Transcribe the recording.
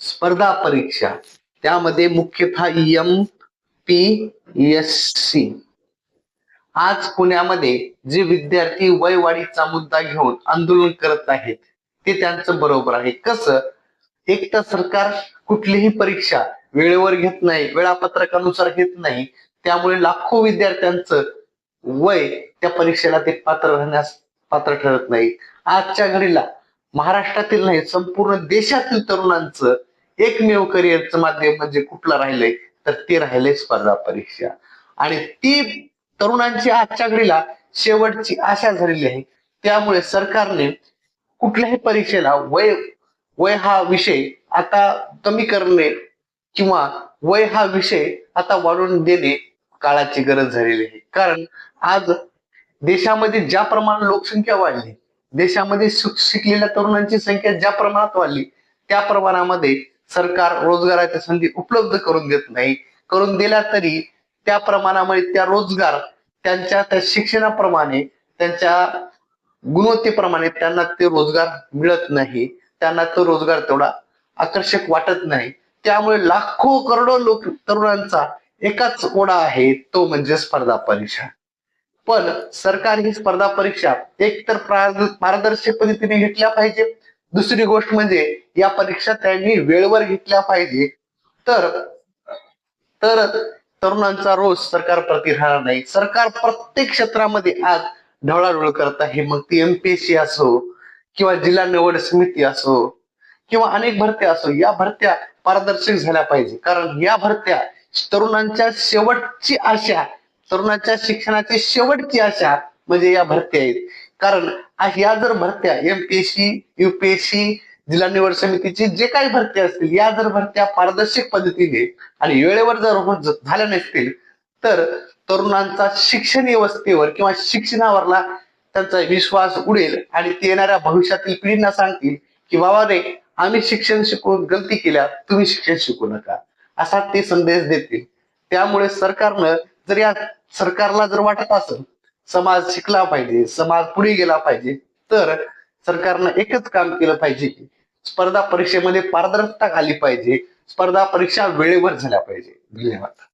स्पर्धा परीक्षा. त्यामध्ये मुख्यतः एम पी एस सी आज पुण्यामध्ये जे विद्यार्थी वयवाढीचा मुद्दा घेऊन आंदोलन करत आहेत ते त्यांचं बरोबर आहे. कसं? एक तर सरकार कुठलीही परीक्षा वेळेवर घेत नाही वेळापत्रकानुसार घेत नाही त्यामुळे लाखो विद्यार्थ्यांचं वय त्या परीक्षेला ते पात्र राहण्यास पात्र ठरत नाही. आजच्या घडीला महाराष्ट्रातील नाही संपूर्ण देशातील तरुणांचं एकमेव करिअरचं माध्यम म्हणजे कुठलं राहिलंय तर ते राहिले स्पर्धा परीक्षा. आणि ती तरुणांची आजच्या घडीला शेवटची आशा झालेली आहे. त्यामुळे सरकारने कुठल्याही परीक्षेला वय वय हा विषय आता कमी करणे किंवा वय हा विषय आता वाढवून देणे काळाची गरज झालेली आहे. कारण आज देशामध्ये ज्या प्रमाणात लोकसंख्या वाढली देशामध्ये शिकलेल्या तरुणांची संख्या ज्या प्रमाणात वाढली त्या प्रमाणामध्ये सरकार रोजगाराच्या संधी उपलब्ध करून देत नाही. करून दिल्या तरी त्या प्रमाणामध्ये त्या रोजगार त्यांच्या त्या शिक्षणाप्रमाणे त्यांच्या गुणवत्तेप्रमाणे त्यांना ते रोजगार मिळत नाही. त्यांना तो रोजगार तेवढा आकर्षक वाटत नाही. त्यामुळे लाखो करोडो लोक तरुणांचा एकाच ओढा आहे तो म्हणजे स्पर्धा परीक्षा. पण सरकार ही स्पर्धा परीक्षा एकतर पारदर्शक पद्धतीने घेतल्या पाहिजे दुसरी गोष्ट म्हणजे या परीक्षा त्यांनी वेळेवर घेतल्या पाहिजे. तर तर तरुणांचा रोज सरकार प्रती राहणार नाही. सरकार प्रत्येक क्षेत्रामध्ये आज ढवळाढवळ करत आहे. मग ती एमपीएससी असो किंवा जिल्हा निवड समिती असो किंवा अनेक भरत्या असो या भरत्या पारदर्शक झाल्या पाहिजे. कारण या भरत्या तरुणांच्या शेवटची आशा तरुणाच्या शिक्षणाची शेवटची आशा म्हणजे या भरत्या आहेत. कारण ह्या या जर भरत्या एमपीएससी युपीएससी जिल्हा निवड समितीची जे काही भरत्या असतील या जर भरत्या पारदर्शक पद्धतीने आणि वेळेवर जर झाल्या नसतील तर तरुणांचा शिक्षण व्यवस्थेवर किंवा शिक्षणावरला त्यांचा विश्वास उडेल आणि ते येणाऱ्या भविष्यातील पिढींना सांगतील की बाबा रे आम्ही शिक्षण शिकून गलती केल्या तुम्ही शिक्षण शिकू नका. असा ते संदेश देतील. त्यामुळे सरकारनं जर या सरकारला जर वाटत असेल समाज शिकला पाहिजे समाज पुढे गेला पाहिजे तर सरकारनं एकच काम केलं पाहिजे की स्पर्धा परीक्षेमध्ये पारदर्शकता आली पाहिजे स्पर्धा परीक्षा वेळेवर झाल्या पाहिजे. धन्यवाद.